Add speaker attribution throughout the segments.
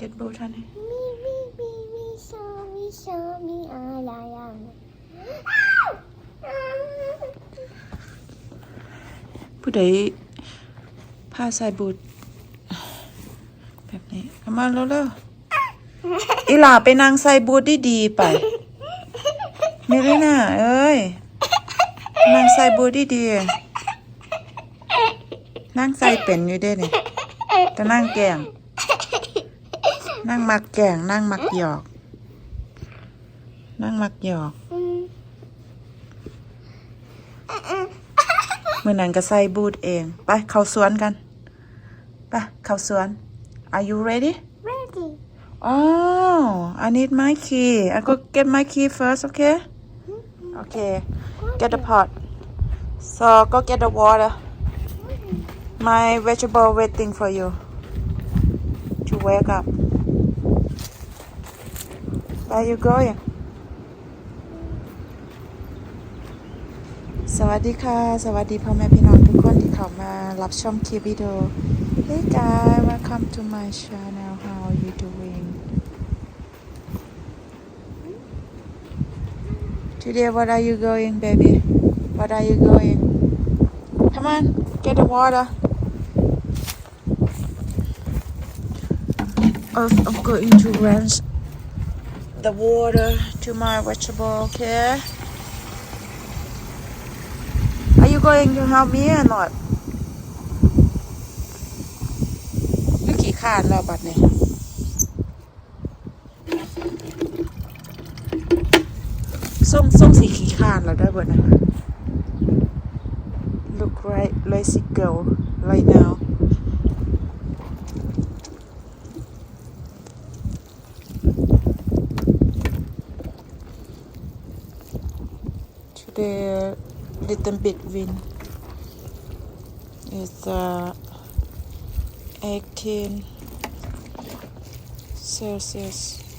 Speaker 1: get boat honey
Speaker 2: Me, me, me, me, so, me, so, me, ah, la, la.
Speaker 1: ผู้ใดพาใส่บูทแบบนี้เอามาแล้วเร็วๆอีหล่าไปนางใส่บูทดีๆไปไม่ได้น่ะเอ้ยนางใส่บูทดีๆนางใส่เป็นอยู่เด้เนี่ยแต่นางแกล้ง นางมักแกล้งนางมักหยอกนางมักหยอกมื่อนั้นก็ใส่บูทเอง ไปเข้าสวนกัน ไปเข้าสวน Are you ready
Speaker 2: Ready.
Speaker 1: Oh I need my key I go get my key first okay Okay get the pot so go get the water my vegetable waiting for you to wake up Where are you going? Mm. สวัสดีค่ะ สวัสดีพ่อแม่พี่น้องทุกคนที่เข้ามารับชมคลิปวิดีโอ Hey guys welcome to my channel. How are you doing? Today what are you going baby? What are you going? Come on get the water. Earth, I'm going to ranch the water to my vegetable okay Are you going to help me or not คือขี่ขานแล้วบัดนี้ส้มส้มสีขี่ขานแล้วได้เบิดนะคะ Look right lazy girl right now the little bit wind. uh, 18 Celsius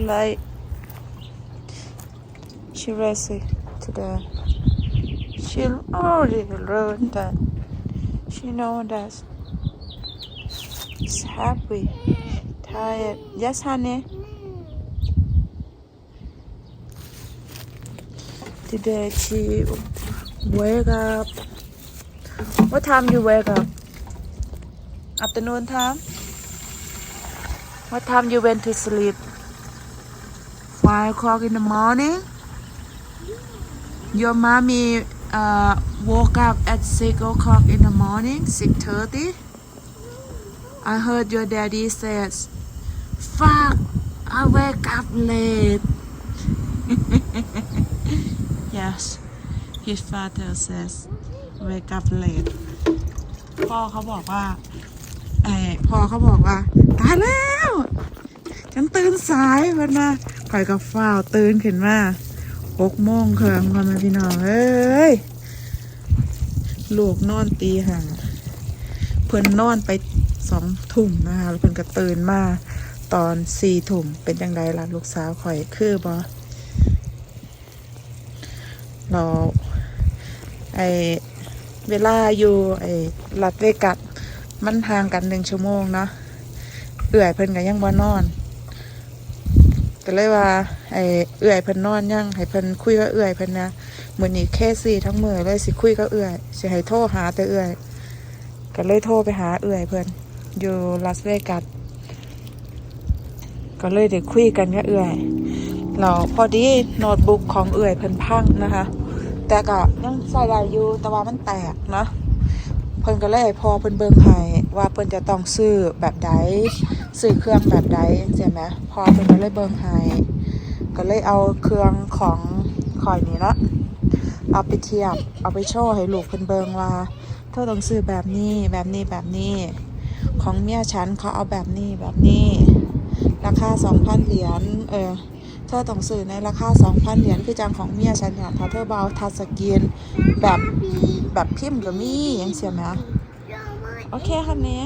Speaker 1: like she racing today. She already learned that. She know that. She's happy, tired. Yes, honey. Today she wake up. What time you wake up? Afternoon time? What time you went to sleep? Five o'clock in the morning. Your mommy uh, woke up at six o'clock in the morning, six thirty. I heard your daddy says, "Fuck, I wake up late." yes, his father says, "Wake up late." พ่อเขาบอกว่าไอพ่อเขาบอกว่า ตายแล้ว ฉันตื่นสายวันมา ข่อยกับฝ้าวตื่นขึ้นมาหกโมงเคืองพ่อแม่พี่น้องเอ้ยลูกนอนตีห่าเพื่อนนอนไปสองทุ่มนะคะแล้วเพื่อนก็ตื่นมาตอนสี่ทุ่มเป็นยังไงล่ะลูกสาวข่อยคือบอเราไอเวลาอยู่ไอลัดเวกัสมันห่างกันหนึ่งชั่วโมงเนาะเอื่อยเพิ่นก็ยังบ่นอน ก็เลยว่าไอ้เอื่อยเพิ่นนอนยังให้เพิ่นคุยกับเอื่อยเพิ่นนะมื้อนี้แค่สี่ทั้งมื้อเลยสิคุยกับเอื่อยสิให้โทรหาแต่เอื่อย ก็เลยโทรไปหาเอื่อยเพิ่นอยู่ลาสเวกัสก็เลยได้คุยกันกับเอื่อยเราพอดีโน้ตบุ๊กของเอื่อยเพิ่นพังนะคะ แต่ก็ยังใส่ได้อยู่แต่ว่ามันแตกเนาะ เพิ่นก็เลยพอเพิ่นเบิ่งให้ว่าเพิ่นจะต้องซื้อแบบใดซื้อเครื่องแบบใดใช่ไหมพอเพิ่นก็เลยเบิ่งให้ก็เลยเอาเครื่องของข่อยนี้ละเอาไปเทียบเอาไปโชว์ให้ลูกเพิ่นเบิ่งว่าเธอต้องซื้อแบบนี้แบบนี้แบบนี้ ของเมียฉันเขาเอาแบบนี้แบบนี้ ราคา2,000เหรียญเออ เธอต้องซื้อในราคา 2,000 เหรียญคือจังของเมียฉันเนี่ยถ้าเธอเบาทัสกรีนแบบแบบพิมพ์ก็มีอย่างเสียไหมโอเคค่ะเนี้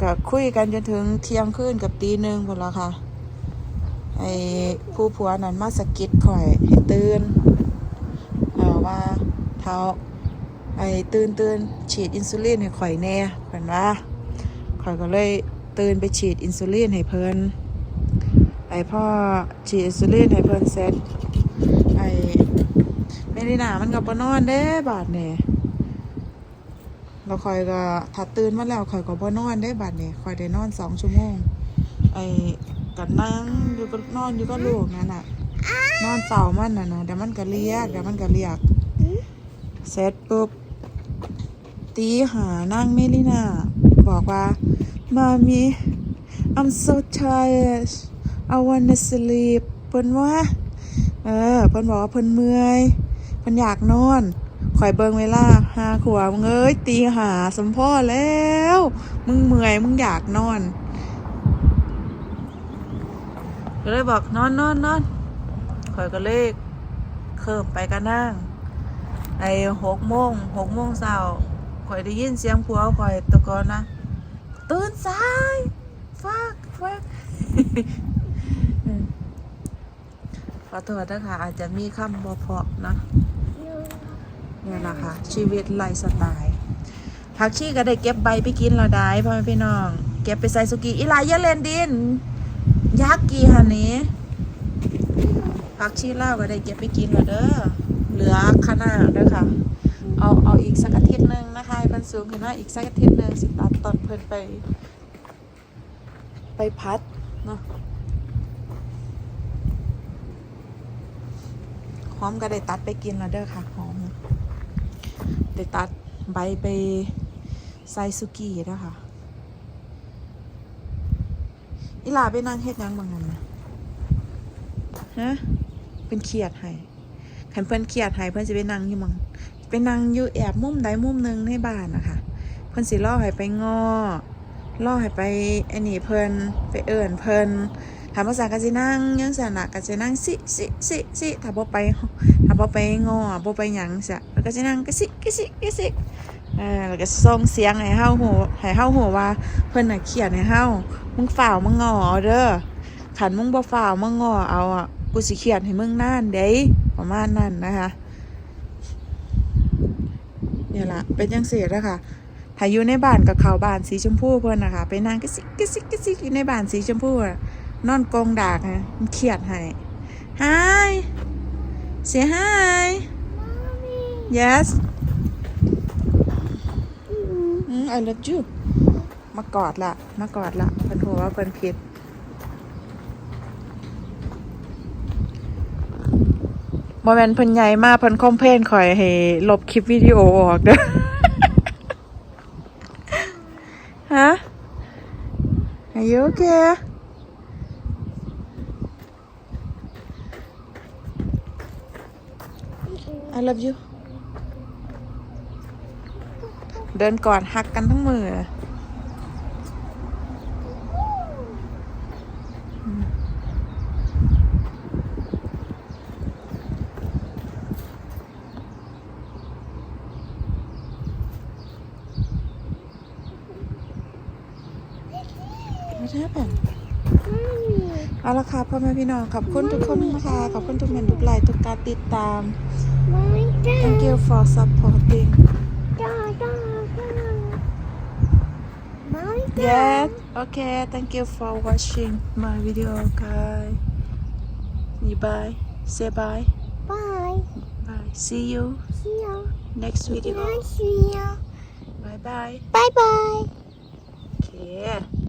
Speaker 1: ก็คุยกันจนถึงเที่ยงคืนกับตีหนึ่งหมดแล้วค่ะ ไอ้ผู้ผัวนั้นมาสกิดข่อยให้ตื่นเอ่อว่าเท้าไอ้ตื่นตื่นฉีดอินซูลินให้ข่อยแน่เพิ่นว่าข่อยก็เลยตื่นไปฉีดอินซูลินให้เพิ่น ไอพ่อฉีดอินซูลินให้เพิ่นเสร็จไอเมลินามันก็บ่นอนเด้บาดนี่แล้วข่อยก็ถ้าตื่นมาแล้วข่อยก็บ่นอนได้บาดนี่ข่อยได้นอนสองชั่วโมง ไอ้ก็นั่งอยู่ก็นอนอยู่ก็ลูกนั่นน่ะ นอนเฝ้ามันน่ะนะเดี๋ยวมันก็เรียกเดี๋ยวมันก็เรียกเสร็จปุ๊บตีหานั่งเมลินาบอกว่ามามี I'm so tired I wanna sleep เพิ่นว่าเออเพิ่นบอกว่าเพิ่นเมื่อยเพิ่นอยากนอนข่อยเบิ่งเวลาห้าขวบมึงยตีหาสมพ่อแล้ว มึงเมื่อยมึงอยากนอนก็เลยบอกนอนนอนนอนข่อยก็เลยเคิมไปกันนั่งไอ้หกโมงหกโมงเช้าข่อยได้ยินเสียงผัวข่อยตะโกนนะตื่นสายฟักฟัก ขอโทษนะคะอาจจะมีคำบ่เพราะนะเนี่ยนะคะชีวิตไลฟ์สไตล์ผักชีก็ได้เก็บใบไปกินเราได้พ่อแม่พี่น้อง เก็บไปใส่สุกี้อีหลายอยาเล่นดิน ยักษ์กี่หันนี้ผักชีลาวก็ได้เก็บไปกินแล้วเด้อเหลือขนาดเด้อค่ะ เอาเอาอีกสักอาทิตย์หนึ่งนะคะให้มันสูงขึ้นมาอีกสักอาทิตย์หนึ่งสิตัดต้นเพิ่นไป ไปพัดเนาะ หอมก็ได้ตัดไปกินแล้วเด้อค่ะหอมได้ตัดใบไปใส่สุกี้แล้วค่ะอีหลาไปนั่งเฮ็ดหยังบางนั้นนะฮะเป็นเครียดให้คันเพิ่นเครียดให้เพิ่นสิไปนั่งอยู่หมองไปนั่งอยู่แอบมุมใดมุมหนึ่งในบ้านนะคะเพิ่นสิล่อให้ไปงอล่อให้ไปไอ้นี่เพิ่นไปเอิ้นเพิ่น ถาภาษาก็สินั่งยังซั่นะก็สินั่งสิสิสิสิถ้าบ่ไปถ้าบ่ไปงอบ่ไปหยังซะแล้วก็สินั่งก็สิก็สิก็สิเออแล้วก็ส่งเสียงให้เฮาฮู้ให้เฮาฮู้ว่าเพิ่นน่ะเครียดให้เฮามึงฝ่าวมึงงอเอาเด้อขันมึงบ่ฝ่าวมึงงอเอาอะกูสิเขียนให้มึงน่านเด้ประมาณนั้นนะคะเนี่ยละเป็นจังเสียนะคะถ้าอยู่ในบ้านกับเขาบ้านสีชมพูเพิ่อนนะคะ ไปนั่งกะซิกกะซิกกะซิกอยู่ในบ้านสีชมพูอะ นอนกองดากนะมันเครียดให้ Hi say hi yes อืม I love you มากอดละมากอดละเพิ่นหัวว่าเพิ่นผิดบ่แม่นเพิ่นใหญ่มากเพิ่นคอมเพลนข่อยให้ลบคลิปวิดีโอออกเด้อฮะ Are you okay I love you เดินก่อนหักกันทั้งมือเอาละค่ะพ่อแม่พี่น้องขอบคุณทุกคนนะคะขอบคุณทุกเมนทุกไลค์ทุกการติดตาม thank you for supporting. Yes. Okay thank you for watching my video guys. Bye. Say bye.
Speaker 2: Bye.
Speaker 1: bye. See you
Speaker 2: See you.
Speaker 1: next video.
Speaker 2: See you.
Speaker 1: bye bye
Speaker 2: Bye bye.
Speaker 1: okay